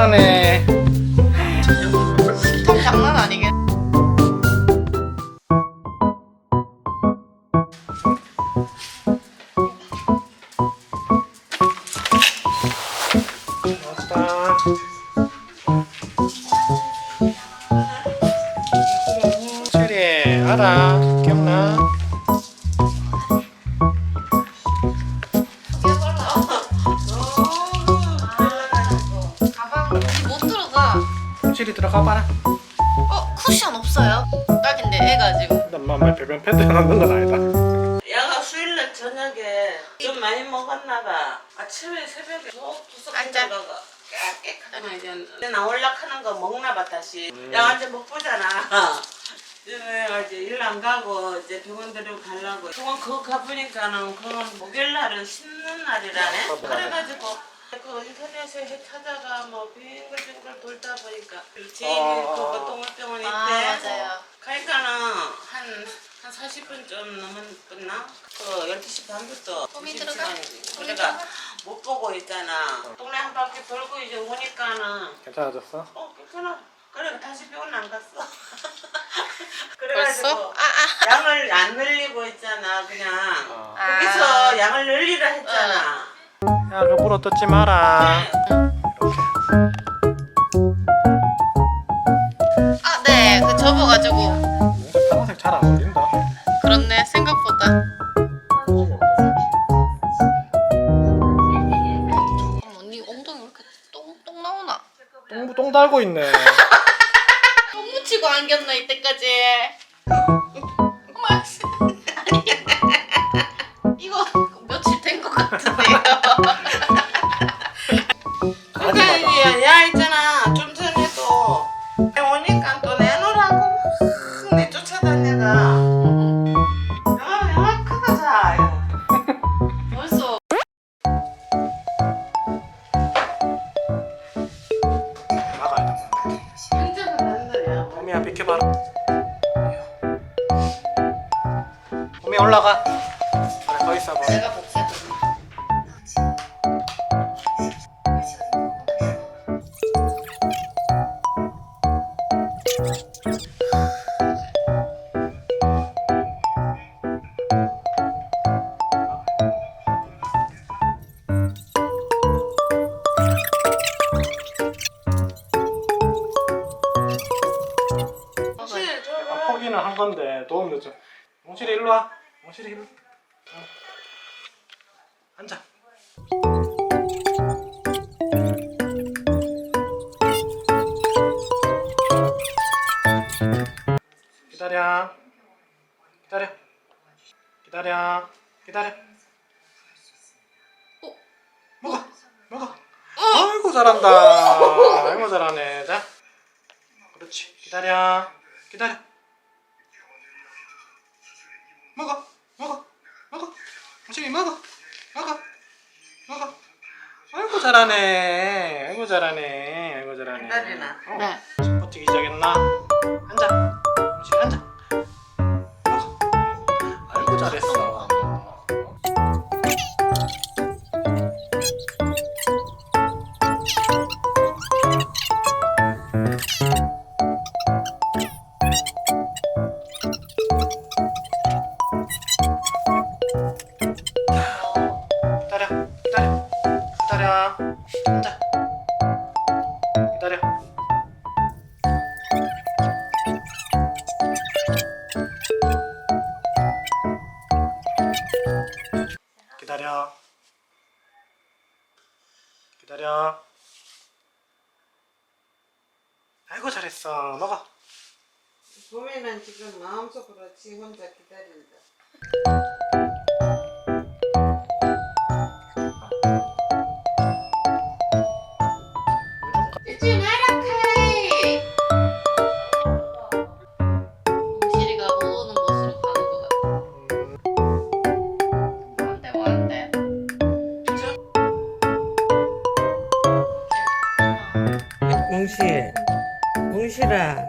잘하네. 참 장난 아니겠. 체리 알아 체리 들어가 봐라. 어 쿠션 없어요? 딱인데 애가 지금. 난 맘에 배변 패드 넣는 건 아니다. 야가 수요일날 저녁에 좀 많이 먹었나 봐. 아침에 새벽에 두석 앉아. 들어가. 깨끗하면 이제 나올라 하는 거 먹나 봐 다시. 야 이제 못 보잖아. 이제 이제 일 안 가고 이제 병원 데리고 가려고. 병원 그거 가보니까는 그건 목요일 날은 쉬는 날이라네. 그래가지고 그 인터넷에 해 찾아가 뭐 빙글빙글 돌다 보니까 제일 아. 그거 동물병원 있대. 아 맞아요. 가니까는 한, 한 40분 좀 넘었나? 그 12시 반부터 점심 들어가? 내가 들어가? 못 보고 있잖아. 동네 한 바퀴 돌고 이제 오니까는 괜찮아졌어? 어 괜찮아. 그래 다시 병원 안 갔어. 벌써? 그래가지고 아 아. 양을 안 늘리고 있잖아 그냥. 어. 거기서 양을 늘리라 했잖아. 야, 그 물어 뜯지 마라. 아 네. 그 접어가지고. 파란색 잘 안 어울린다. 그렇네 생각보다. 잠깐만 언니 엉덩이 왜 이렇게 똥똥 나오나? 똥, 똥 달고 있네. 똥 묻히고 안겼나 이때까지. 맛있. 이거 며칠 된 것 같은데요. 호미야 비켜봐라. 호미 올라가. 그래, 서 있어 봐. 내가 복사. 몽실이 일로 와. 몽실이 일로. 응. 앉아. 기다려. 기다려. 기다려. 기다려. 어? 먹어. 먹어. 아이고 잘한다. 아이고 잘하네. 자. 그렇지. 기다려. 기다려. 먹어. 먹어. 먹어. 무심히 먹어. 먹어. 먹어. 아이고 잘하네. 아이고 잘하네. 아이고 잘하네. 기다리나? 어. 네. 버티기 시작했나? 기다려. 기다려. 기다려. 기다려. 기다려. 기다려. 아이고 잘했어. 먹어. 봄에는 지금 마음속으로 지 혼자 기다린다 몽실. 몽실아